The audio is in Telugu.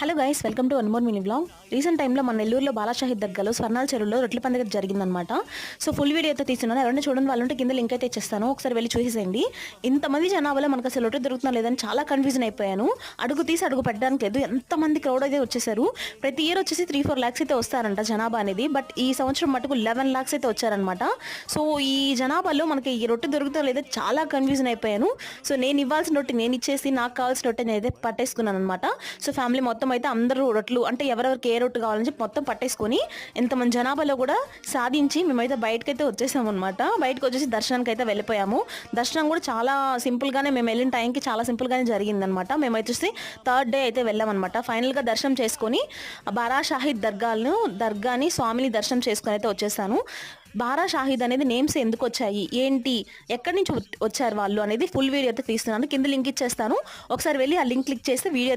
Hello guys welcome to one more mini blog recent టైంలో మన నెల్లూరులో బాలాషాహిద్ దగ్గరలో స్వర్ణాల చెరువులో రొట్టెల పండుగ జరిగిందనమాట సో ఫుల్ వీడియో అయితే తీస్తున్నాను. ఎవరైనా చూడండి వాళ్ళంటే కింద లింక్ అయితే ఇచ్చేస్తాను. ఒకసారి వెళ్ళి చూసేసేయండి. ఇంతమంది జనాభాలో మనకు అసలు రొట్టె దొరుకుతున్నా లేదని చాలా కన్ఫ్యూజన్ అయిపోయాను. అడుగు తీసి అడుగు పెట్టడానికి లేదు. ఎంతమంది క్రౌడ్ అయితే వచ్చేసారు. ప్రతి ఇయర్ వచ్చేసి త్రీ ఫోర్ ల్యాక్స్ అయితే వస్తారంట జనాభా అనేది. బట్ ఈ సంవత్సరం మటుకు లెవెన్ ల్యాక్స్ అయితే వచ్చారనమాట సో ఈ జనాభాలో మనకి ఈ రొట్టె దొరుకుతా లేదా చాలా కన్ఫ్యూజన్ అయిపోయాను. సో నేను ఇవ్వాల్సిన రొట్టె నేను ఇచ్చేసి నాకు కావాల్సిన రొట్టె నేను అయితే పట్టేసుకున్నాను అనమాట సో ఫ్యామిలీ మొత్తం అయితే అందరూ రొట్లు అంటే ఎవరెవరికి ఏ రొట్టు కావాలని చెప్పి మొత్తం పట్టేసుకొని ఎంతమంది జనాభాలో కూడా సాధించి మేమైతే బయటకైతే అయితే వచ్చేసాము అనమాట బయటకు వచ్చేసి దర్శనానికి అయితే వెళ్ళిపోయాము. దర్శనం కూడా చాలా సింపుల్గానే మేము వెళ్ళిన టైంకి చాలా సింపుల్గానే జరిగిందనమాట మేమైతే వచ్చేసి థర్డ్ డే అయితే వెళ్ళామన్నమాట. ఫైనల్గా దర్శనం చేసుకొని బారా షాహిద్ దర్గాలను దర్గాని స్వామిని దర్శనం చేసుకొని అయితే వచ్చేసాను. బారా షాహిద్ అనేది నేమ్స్ ఎందుకు వచ్చాయి? ఏంటి? ఎక్కడి నుంచి వచ్చారు వాళ్ళు అనేది ఫుల్ వీడియో అయితే తీస్తున్నాను. కింద లింక్ ఇచ్చేస్తాను. ఒకసారి వెళ్ళి ఆ లింక్ క్లిక్ చేస్తే వీడియో